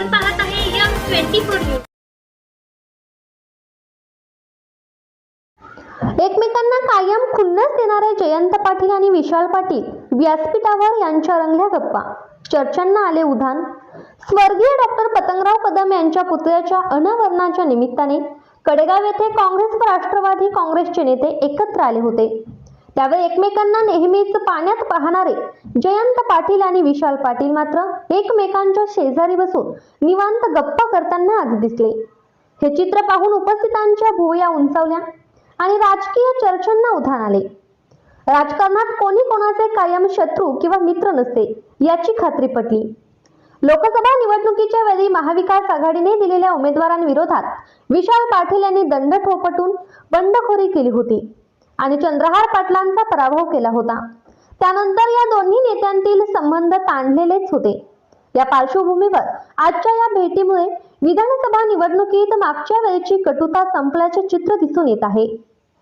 Twenty four news. एकमेकांना कायम खुन्नस देणारे जयंत पाटील आणि विशाल पाटील व्यासपीठावर यांच्या रंगल्या गप्पा. चर्चांना आले उधाण. स्वर्गीय डॉक्टर पतंगराव कदम यांच्या पुतळ्याच्या अनावरणाच्या निमित्ताने कडेगाव येथे काँग्रेस व राष्ट्रवादी काँग्रेसचे नेते एकत्र आले होते. त्यावेळी एकमेकांना नेहमीच पाण्यात पाहणारे जयंत पाटील आणि विशाल पाटील मात्र एकमेकांच्या शेजारी बसून निवांत गप्पा करताना आज दिसले. हे चित्र पाहून उपस्थितांच्या भुवया उंचावल्या आणि राजकीय चर्चांना उधाण आले. राजकारणात कोणी कोणाचे कायम शत्रू किंवा मित्र नसते याची खात्री पटली. लोकसभा निवडणुकीच्या वेळी महाविकास आघाडीने दिलेल्या उमेदवारांविरोधात विशाल पाटील यांनी दंड ठोपटून बंडखोरी केली होती. आणि चंद्रहार पाटलांचा पराभव केला होता. त्यानंतर या दोन्ही नेत्यांतील संबंध ताणलेलेच होते. या पार्श्वभूमीवर आजच्या या भेटीमुळे विधानसभा निवडणुकीत मागच्या वेळेची कटुता संपल्याचे चित्र दिसून येत आहे.